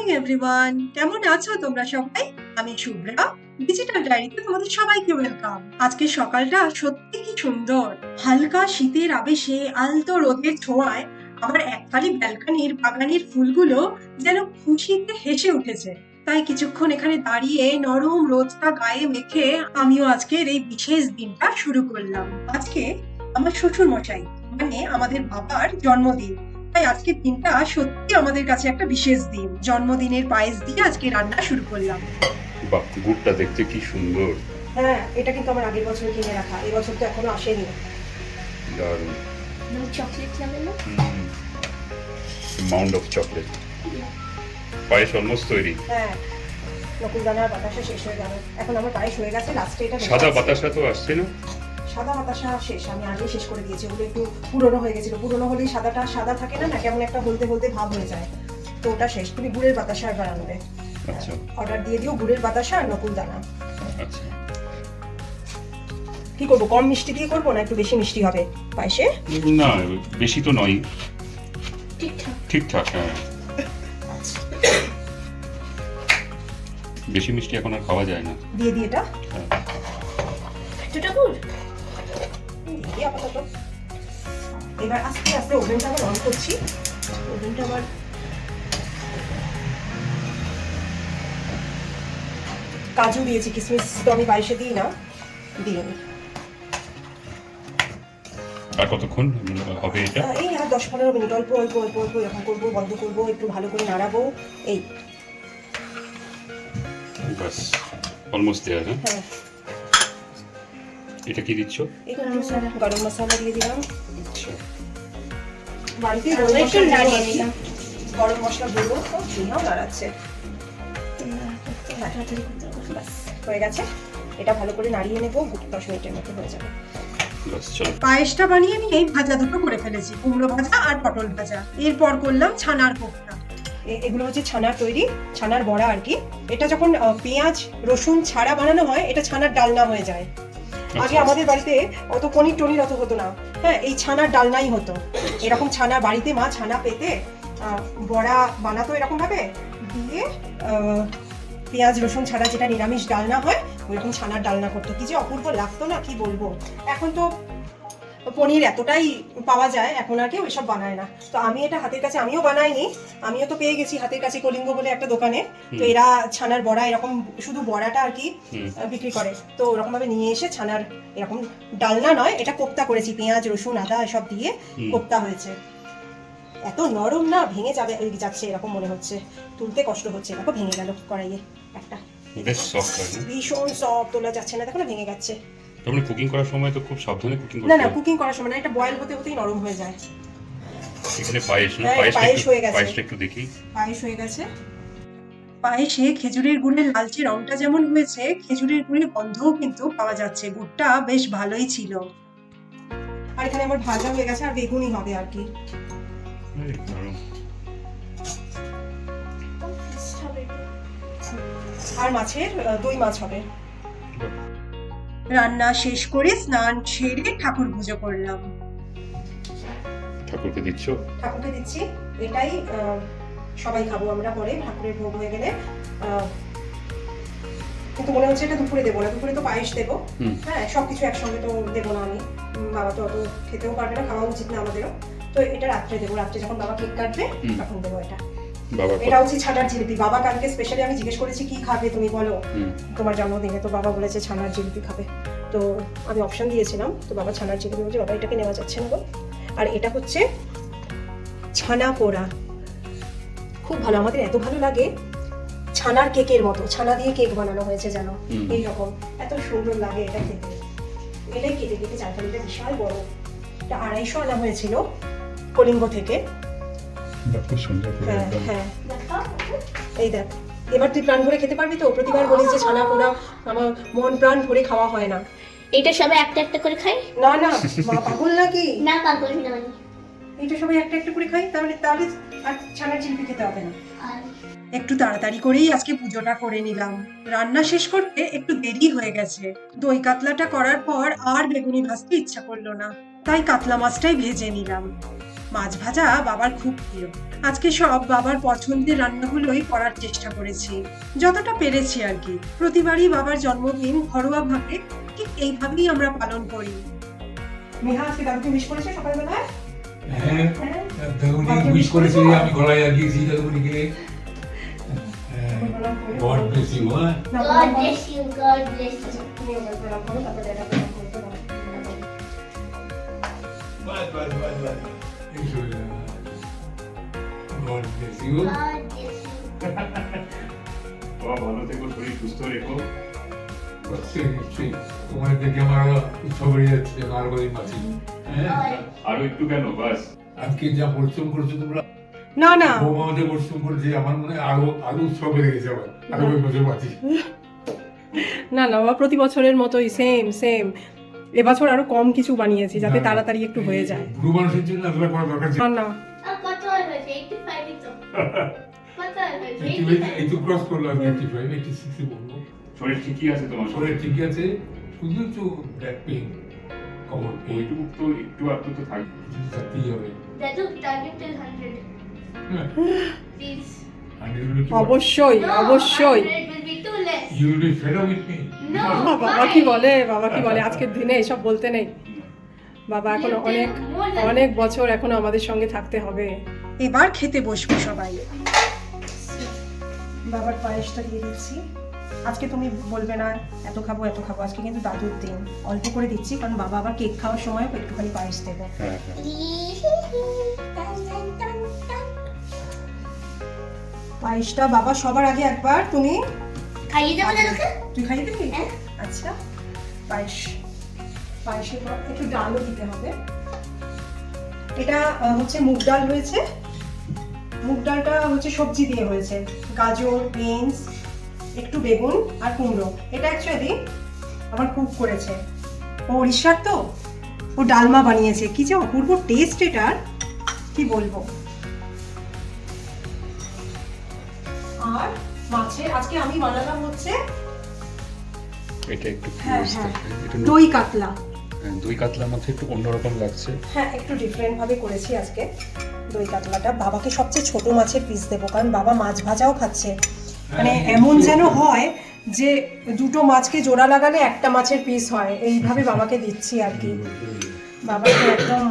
Morning everyone কেমন আছো তোমরা সবাই? আমি শুভ্রা ডিজিটাল ডায়েরিতে তোমাদের সবাইকে ওয়েলকাম আজকে সকালটা সত্যি কি সুন্দর। হালকা শীতের আবেশে, আলতো রোদের ছোঁয়ায় আমার একখালি ব্যালকানির বাগানের ফুলগুলো যেন খুশিতে হেসে উঠেছে। তাই কিছুক্ষণ এখানে দাঁড়িয়ে নরম রোদটা গায়ে মেখে আমিও আজকের এই বিশেষ দিনটা শুরু করলাম। আজকে আমার শ্বশুর মশাই মানে আমাদের বাবার জন্মদিন। তাই আজকের দিনটা সত্যি আমাদের কাছে একটা বিশেষ দিন। জন্মদিনের পায়েস দিয়ে আজকে রান্না শুরু করলাম। বাহ গুড়টা দেখতে কি সুন্দর। হ্যাঁ এটা কিন্তু আমার আগের বছর কিনে রাখা এই বছর তো এখনও আসেনি। দারুণ। চকলেট লাগানো মাউন্ড অফ চকলেট পায়েস অলমোস্ট তৈরি। হ্যাঁ নকুল দানার বাতাসা শেষ হয়ে গেল। এখন আমার পায়েস হয়ে গেছে লাস্টে এটা সাদা বাতাসা তো আসছে না? সাদা বাতাসা শেষ আমি আগে শেষ করে দিয়েছি। ওগুলো একটু পুরনো হয়ে গেছিল। পুরনো হলেই সাদাটা সাদা থাকে না না? কেমন একটা হলদে হলদে ভাব হয়ে যায়। তো ওটা শেষ। তুমি গুড়ের বাতাসা আনবে। আচ্ছা। অর্ডার দিয়ে দিও গুড়ের বাতাসা আর নকুল দানা। আচ্ছা। কি করব? কম মিষ্টি দিয়ে করব না একটু বেশি মিষ্টি হবে? পায়েসে? না বেশি তো নয়। ঠিকঠাক। ঠিকঠাক হ্যাঁ। বেশি মিষ্টি এখন আর খাওয়া যায় না। দিয়ে দিই এটা। এবার আস্তে আস্তে ওভেনটা আবার অন করছি। ওভেনটা আবার কাজু দিয়েছি কিসমিস তো আমি বাইশে দিই না দিয়ে আর কতক্ষণ হবে এটা? এই আর দশ পনেরো মিনিট অল্প অল্প অল্প অল্প এরকম করব বন্ধ করব একটু ভালো করে নাড়াবো এই। বাস অলমোস্ট দেয়ার হ্যাঁ? হ্যাঁ। এটা কি দিচ্ছ? গরম মশলা দিয়ে দিলাম। আচ্ছা। গরম মশলা দেবো নাড়াচ্ছে হয়ে গেছে। এটা ভালো করে নাড়িয়ে নেব দশ মিনিটের মতো হয়ে যাবে। পায়েসটা বানিয়ে নিয়ে ভাজা দুটো করে ফেলেছি কুমড়ো ভাজা আর পটল ভাজা। এরপর করলাম ছানার এগুলো হচ্ছে ছানার তৈরি ছানার বড়া আর কি। এটা যখন আহ, পেঁয়াজ রসুন ছাড়া বানানো হয় এটা ছানার ডালনা হয়ে যায়। আগে আচ্ছা। আমাদের বাড়িতে অত পনির টনির অত হতো না। হ্যাঁ এই ছানার ডালনাই হতো। এরকম ছানা বাড়িতে মা ছানা পেতে বড়া বানাতো এরকম ভাবে দিয়ে পেঁয়াজ, রসুন ছাড়া যেটা নিরামিষ ডালনা হয়, ওইরকম ছানার ডালনা করতো। কি যে অপূর্ব লাগতো না, কি বলব? এখন তো পনির এতটাই পাওয়া যায় এখন আর কেউ এসব বানায় না। তো আমি এটা হাতের কাছে আমিও বানাইনি আমিও তো পেয়ে গেছি হাতের কাছে কলিঙ্গ বলে একটা দোকানে। তো এরা ছানার বড়া এরকম শুধু বড়াটা আর কি বিক্রি করে। তো ওরকম ভাবে নিয়ে এসে ছানার এরকম ডালনা নয় এটা কোপ্তা করেছি পেঁয়াজ রসুন আদা এসব দিয়ে। কোপ্তা হয়েছে। এত নরম না ভেঙে যাবে যাচ্ছে এরকম মনে হচ্ছে। তুলতে কষ্ট হচ্ছে দেখো ভেঙে গেল কড়াইয়ে একটা। বেশ সফট ভীষণ সব তোলা যাচ্ছে না দেখো না ভেঙে গেছে। তারপরে কুকিং করার সময় তো খুব সাবধানে কুকিং না করতে না হবে। কুকিং করার সময় না এটা বয়েল হতে হতেই নরম হয়ে যায়। এখানে পায়েস না হ্যাঁ, পায়েস হয়ে গেছে। পায়েসটা একটু দেখি। পায়েস হয়ে গেছে। পায়েসে খেজুরের গুড়ের লালচে রংটা যেমন হয়েছে খেজুরের গুড়ের গন্ধও কিন্তু পাওয়া যাচ্ছে। গুড়টা বেশ ভালোই ছিল। আর এখানে আমার ভাজা হয়ে গেছে আর বেগুনই হবে আর কি। আর মাছের দই মাছ হবে। রান্না শেষ করে স্নান সেরে ঠাকুর পুজো করলাম। ঠাকুরকে দিচ্ছ? ঠাকুরকে দিচ্ছি। এটাই সবাই খাব আমরা পরে ঠাকুরের ভোগ হয়ে গেলে। আহ, কিন্তু মনে হচ্ছে এটা দুপুরে দেবো না দুপুরে তো পায়েস দেবো। হ্যাঁ সবকিছু একসঙ্গে তো দেবো না আমি। বাবা তো অত খেতেও পারবে না খাওয়া উচিত না আমাদেরও। তো এটা রাত্রে দেবো রাত্রে যখন বাবা কেক কাটবে। তখন দেবো এটা। এটা হচ্ছে ছানার জিলিপি। বাবা কালকে স্পেশালি আমি জিজ্ঞেস করেছি কি খাবে তুমি বলো? তোমার জন্মদিনে তো বাবা বলেছে ছানার জিলিপি খাবে। তো আমি অপশন দিয়েছিলাম তো বাবা ছানার জিলিপি বলছে বাবা এটাকে নেওয়া যাচ্ছে না গো। আর এটা হচ্ছে ছানা পোড়া। খুব ভালো আমাদের এত ভালো লাগে ছানার কেকের মতো ছানা দিয়ে কেক বানানো হয়েছে যেন। এইরকম এত সুন্দর লাগে এটা খেতে। এটাই কেটে কেটে চারখানিটা বিশাল বড়। এটা আড়াইশো আনা হয়েছিল কলিঙ্গ থেকে। খুব সুন্দর হ্যাঁ হ্যাঁ। এই দেখ এবার তুই প্রাণ ভরে খেতে পারবি তো? প্রতিবার বলিস যে ছানা পোড়া আমার মন প্রাণ ভরে খাওয়া হয় না। এটা সবাই একটা একটা করে খাই না না মা পাগল নাকি? না পাগল নয় এটা সবাই একটা একটা করে খাই তাহলে তাহলে আর ছানার জিলিপি খেতে হবে না। একটু তাড়াতাড়ি করেই আজকে পুজোটা করে নিলাম। রান্না শেষ করতে একটু দেরি হয়ে গেছে। দই কাতলাটা করার পর আর বেগুনি ভাজতে ইচ্ছা করল না। তাই কাতলা মাছটাই ভেজে নিলাম। মাছ ভাজা বাবার খুব প্রিয় আজকে সব বাবার পছন্দের রান্নাগুলোই করার চেষ্টা করেছি যতটা পেরেছি আর কি প্রতিবারই বাবার জন্মদিন ঘরোয়া ভাবে ঠিক এইভাবেই আমরা পালন করি মেহা আজকে দাদুকে মিস করেছে সকালবেলায় হ্যাঁ হ্যাঁ আমি গলায় লাগিয়েছি হ্যাঁ God bless you, God bless you. God bless you. বাবা ভালো থেকো শরীর সুস্থ রেখো। তোমার দেখে আমার বেড়ে যাচ্ছে আর বাঁচি হ্যাঁ? আরও একটু কেন বাস। আজকে যা পরিশ্রম করেছ তোমরা না না। বৌমা আমাদের পরিশ্রম করেছে আমার মনে হয় আরও আরও উৎসব বেড়ে গেছে আমার আরও কয়েক বছর বাঁচি। না না বাবা প্রতি বছরের মতোই সেম সেম এবছর আরও কম কিছু বানিয়েছি যাতে তাড়াতাড়ি একটু হয়ে যায়। বুড়ো মানুষের জন্য এতটা করা দরকার না না। 85 ই তো। কত আর হয়েছে? এই 85 তো ক্রস করল আমি এইটি ফাইভ এইটি সিক্সে বলব শরীর ঠিকই আছে তোমার শরীর ঠিক আছে শুধু একটু ব্যাক পেইন কমর ওইটুকু তো একটু আধটু তো থাকবে থাকতেই হবে দাদু, target till 100. Please. অবশ্যই অবশ্যই 100 will be too less. You will be fed up with me No. বাবা কি বলে বাবা কি বলে আজকের দিনে এসব বলতে নেই বাবা এখন অনেক অনেক বছর এখনও আমাদের সঙ্গে থাকতে হবে এবার খেতে বসবো সবাই। বাবার পায়েসটা দিয়ে দিচ্ছি। আজকে তুমি বলবে না এত খাব এত খাব। আজকে কিন্তু দাদুর দিন। অল্প করে দিচ্ছি কারণ বাবা আবার কেক খাওয়ার সময় একটুখানি পায়েস দেবে। হ্যাঁ হ্যাঁ. পায়েসটা বাবা সবার আগে একবার তুমি খাইয়ে দেবো দাদুকে? তুই খাইয়ে দিবি? হ্যাঁ। আচ্ছা। পায়েস। পায়েসের পর একটু ডালও দিতে হবে। এটা হচ্ছে মুগ ডাল হয়েছে মুগ ডালটা হচ্ছে সবজি দিয়ে হয়েছে। গাজর বিনস একটু বেগুন আর কুমড়ো। এটা অ্যাকচুয়ালি আমার কুক করেছে। ও উড়িষ্যার তো? ও ডালমা বানিয়েছে। কি যে অপূর্ব টেস্ট এটার কি বলব? আর মাছের আজকে আমি বানালাম হচ্ছে এটা একটু হ্যাঁ? হ্যাঁ। দই কাতলা। হ্যাঁ, দই কাতলার মধ্যে একটু অন্যরকম লাগছে। হ্যাঁ একটু ডিফারেন্ট ভাবে করেছি আজকে। দই কাতলাটা। বাবাকে সবচেয়ে ছোট মাছের পিস দেবো কারণ বাবা মাছ ভাজাও খাচ্ছে। মানে এমন যেন হয় যে দুটো মাছকে জোড়া লাগালে একটা মাছের পিস হয়। এইভাবে বাবাকে দিচ্ছি আর কি। বাবাকে একদম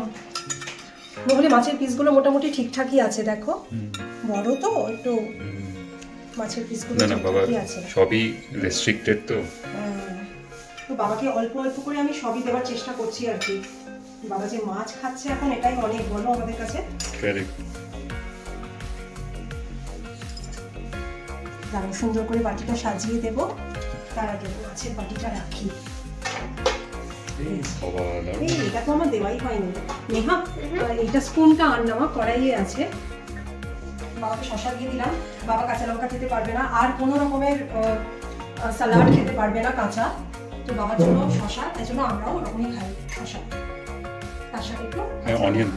নহলে মাছের পিসগুলো মোটামুটি ঠিকঠাকই আছে দেখো। বড় তো একটু মাছের পিসগুলো ঠিকঠাকই আছে। সবই রেস্ট্রিক্টেড তো। হ্যাঁ। তো বাবাকে অল্প অল্প করে আমি সবই দেওয়ার চেষ্টা করছি আর কি। বাবা যে মাছ খাচ্ছে এখন এটাই অনেক বলো আমাদের কাছে। Correct. দারুণ সুন্দর করে বাটিটা সাজিয়ে দেব। তার আগে মাছের বাটিটা রাখি। এটা তো আমার দেওয়াই হয়নি। নেহা এইটা স্পুনটা আর নেওয়া কড়াইয়ে আছে। বাবাকে শশা দিয়ে দিলাম। বাবা কাঁচা লঙ্কা খেতে পারবে না। আর কোনো রকমের স্যালাড খেতে পারবে না কাঁচা। তো বাবার জন্য শশা তাই জন্য আমরাও ওরকমই খাই শশা। তার সাথে একটু হ্যাঁ, onion।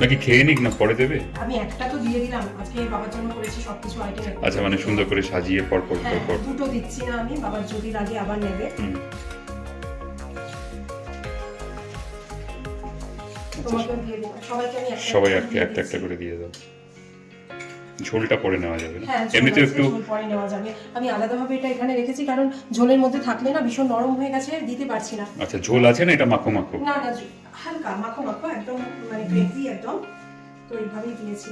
নাকি খেয়ে নিক না পরে দেবে? আমি একটা তো দিয়ে দিলাম। আজকে বাবার জন্য করেছি সবকিছু আইটেম আচ্ছা মানে সুন্দর করে সাজিয়ে পর পর পর হ্যাঁ পর দুটো দিচ্ছি না আমি বাবার যদি লাগে আবার নেবে। সবাই একটা একটা করে দিয়ে দাও। ঝোলটা পরে নেওয়া যাবে হ্যাঁ এমনিতে একটু পরে নেওয়া যাবে। আমি আলাদাভাবে এটা এখানে রেখেছি কারণ ঝোলের মধ্যে থাকলে না ভীষণ নরম হয়ে গেছে দিতে পারছি না। আচ্ছা ঝোল আছে না এটা মাখো মাখো? না না হালকা মাখো মাখো একদম মানে গ্রেভি একদম। তো এইভাবেই দিয়েছি।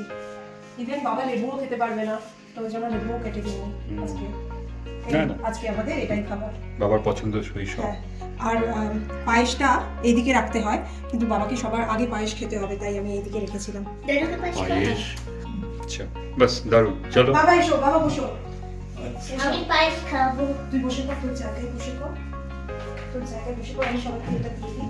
ইভেন বাবা লেবুও খেতে পারবে না তো ওই জন্য লেবুও কেটে দিই আজকে। আজকে আমাদের এটাই খাবার বাবার পছন্দ সই সব হ্যাঁ আর পায়েসটা এইদিকে রাখতে হয় কিন্তু বাবাকে সবার আগে পায়েস খেতে হবে তাই আমি এইদিকে রেখেছিলাম। পায়েস আচ্ছা বাস দারুণ চলো। বাবা এসো বাবা বসো। আমি পায়েস খাব। তুই বসে পর তোর জায়গায় বসে পর তোর জায়গায় বসে পর আমি সবাইকে এটা দিয়ে দিই।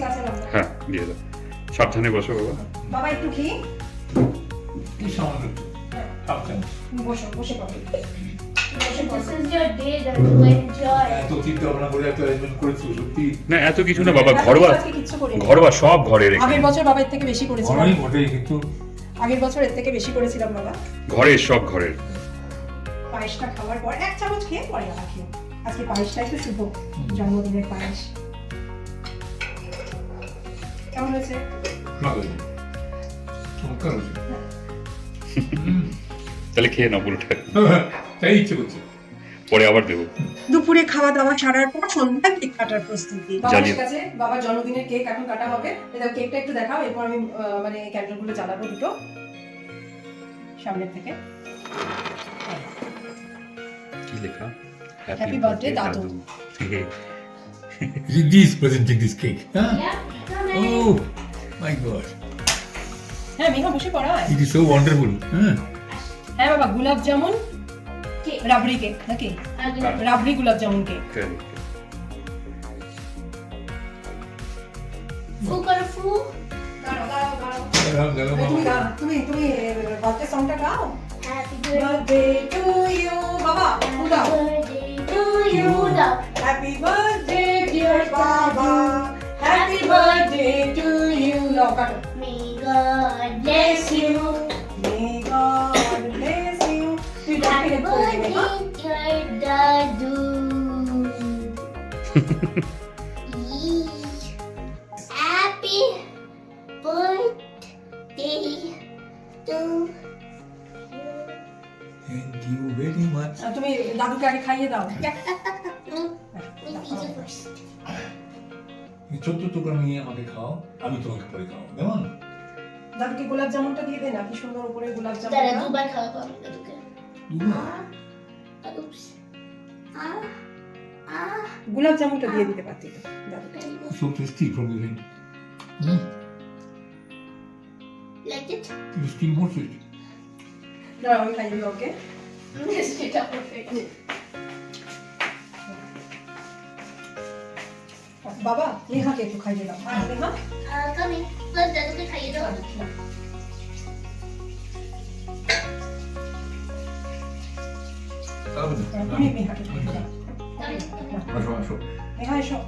কাঁচা লঙ্কা হ্যাঁ দিয়ে দাও। সাবধানে বসো বাবা। বাবা একটু ঘি? কি সামান্য। হ্যাঁ। বসো বসে পড়ো না এত কিছু না বাবা ঘরোয়া আজকে কিচ্ছু করিনি। ঘরোয়া সব ঘরের এখানে। আগের বছর বাবার থেকে বেশি করেছিলাম। কিন্তু। আগের বছর এর থেকে বেশি করেছিলাম বাবা। ঘরের সব ঘরের। পায়েসটা খাওয়ার পর এক চামচ খেয়ে পরে আবার খেও আজকে পায়েসটাই তো শুভ। জন্মদিনের পায়েস। কেমন হয়েছে? ভালো হয়েছে। চমৎকার হয়েছে। তাহলে খেয়ে নাও পুরোটা। তাই ইচ্ছে করছে। পরে আবার দেবো। দুপুরে খাওয়া দাওয়া সারার পর সন্ধ্যায় কেক কাটার প্রস্তুতি। বাবার কাছে বাবার জন্মদিনের কেক এখন কাটা হবে। এই কেকটা একটু দেখাও এরপর আমি আহ, মানে ক্যান্ডেলগুলো জ্বালাবো দুটো। সামনের থেকে। কি লেখা? Happy birthday, দাদু। This presenting this cake, huh? Yeah. Oh my God, হ্যাঁ মেঘা বসে পড়ায় it is so wonderful, huh? হ্যাঁ বাবা গোলাপ জামুন Cake. রাবড়ি কেক নাকি. রাবড়ি গোলাপ জামুন কেক দাঁড়াও দাঁড়াও, দাঁড়াও, তুমি তুমি তুমি সংটা গাও Happy birthday. Birthday to you বাবা to you. Now, happy birthday deer বাবা happy birthday to you now কাটো May God bless you. May God bless you তুই ডাকে Happy করে দেবে birthday, হ্যাঁ dear Dadu. Happy birthday to you. Thank you very much. আর তুমি দাদুকে আগে খাইয়ে দাও এই ছোট্ট টুকরা নিয়ে আমাকে খাও আমি তোমাকে পরে খাও কেমন? দাদুকে গোলাপ জামুনটা দিয়ে দে না? কি সুন্দর উপরে গোলাপ জামুন দুবার খাওয়া পাবো দাদুকে। গোলাপ জামুনটা দিয়ে দিতে পারতি দাদুকে tasty from the end. Mm. like it? It is still দাঁড়াও আমি খাইয়ে দিই ওকে? সেটা perfect বাবা নেহাকে একটু খাইয়ে দাও। আর নেহা? কামি ফার্স্ট দাদুকে খাইয়ে দাও। তাহলে তুমি নেহাকে খাইয়ে দাও। কামি আসো আসো। নেহা এসো।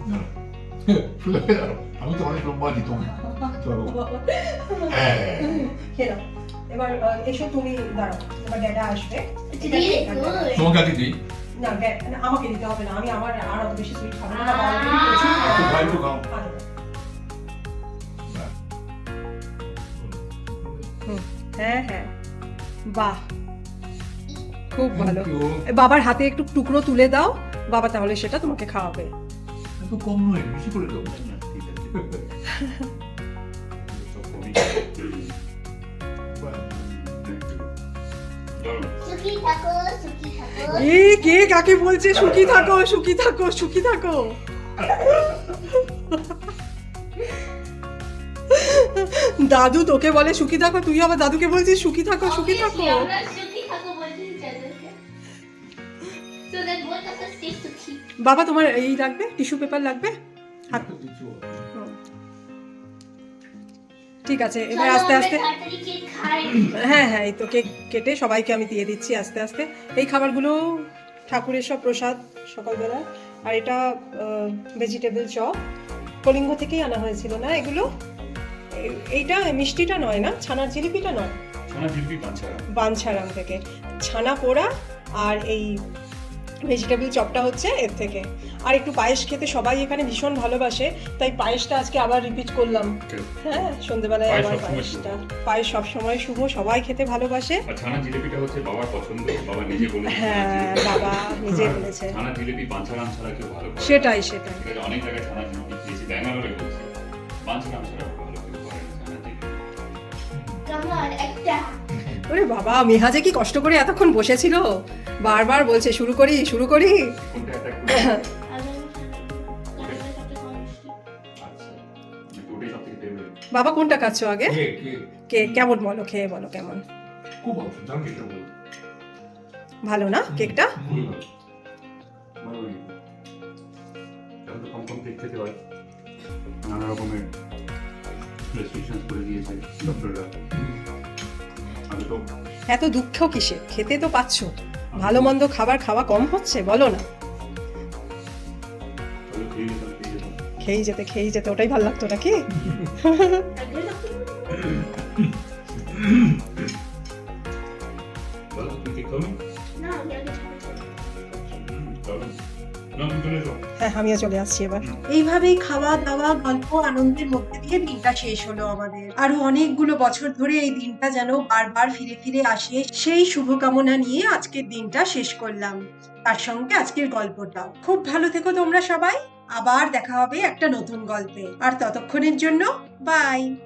দাঁড়াও। আমি তো অনেক লম্বা দিত চলো হ্যাঁ। এবার এসো তুমি দাঁড়াও। এবার ড্যাডা আসবে. তোমাকে দিই না আমাকে দিতে হবে না আমি আমার আর অত বেশি সুইট খাব না একটু খাও। হ্যাঁ হ্যাঁ। বাহ। খুব ভালো। বাবার হাতে একটু টুকরো তুলে দাও বাবা তাহলে সেটা তোমাকে খাওয়াবে। কম নয় বেশি করে দাও। Suki কে কাকে বলছে? সুখী থাকো সুখী থাকো সুখী থাকো। দাদু তোকে বলে সুখী থাকো তুই আবার দাদুকে বলছিস সুখী থাকো সুখী থাকো। বাবা তোমার এই লাগবে? টিস্যু পেপার লাগবে? হাত। ঠিক আছে এবার আস্তে আস্তে। হ্যাঁ হ্যাঁ এই তো কেক কেটে সবাইকে আমি দিয়ে দিচ্ছি আস্তে আস্তে। এই খাবারগুলো ঠাকুরের সব প্রসাদ সকালবেলা আর এটা ভেজিটেবল চপ। কলিঙ্গ থেকেই আনা হয়েছিল না এগুলো? এই- এইটা মিষ্টিটা নয় না? ছানার জিলিপিটা নয়? ছানা জিলিপি পাঁচা বাঞ্ছারাম থেকে। ছানা পোড়া আর এই ভেজিটেবল চপটা হচ্ছে এর থেকে। আর একটু পায়েস খেতে সবাই এখানে ভীষণ ভালোবাসে তাই পায়েসটা আজকে আবার রিপিট করলাম। হ্যাঁ সন্ধ্যেবেলায় পায়েস আবার পায়েসটা। পায়েস সবসময় শুভ সবাই খেতে ভালোবাসে। ছানা জিলিপিটা হচ্ছে বাবার পছন্দ বাবা নিজে বলেছে হ্যাঁ বাবা নিজে বলেছে। ছানা জিলিপি বাঞ্ছারাম ছাড়া কেউ ভালো করে সেটাই সেটাই। অনেক জায়গায় ছানা জিলিপি খেয়েছি ব্যাঙ্গালোরে বলছি বাঞ্ছারাম ছাড়া ভালো কেউ করে না ছানা জিলিপি। একটা। ওরে বাবা মেহা যে কি কষ্ট করে এতক্ষণ বসেছিল? বারবার বলছে শুরু করি শুরু করি। আচ্ছা। বাবা কোনটা খাচ্ছ আগে? কে কেমন বলো খেয়ে বলো কেমন? ভালো না কেকটা? নানা রকমের রেস্ট্রিকশন করে দিয়েছে ডক্টররা এত দুঃখ কিসে? খেতে তো পাচ্ছ। ভালো মন্দ খাবার খাওয়া কম হচ্ছে? বলো না। খেয়ে যেতাম খেয়ে খেয়েই যেতে খেয়েই যেতে ওটাই ভালো লাগতো নাকি? আমিও চলে আসছি এবার। এইভাবেই খাওয়া দাওয়া, গল্প, আনন্দের মধ্যে দিয়ে দিনটা শেষ হলো আমাদের। আরও অনেকগুলো বছর ধরে এই দিনটা যেন বারবার ফিরে ফিরে আসে, সেই শুভকামনা নিয়ে আজকের দিনটা শেষ করলাম। তার সঙ্গে আজকের গল্পটাও। খুব ভালো থেকো তোমরা সবাই। আবার দেখা হবে একটা নতুন গল্পে। আর ততক্ষণের জন্য বাই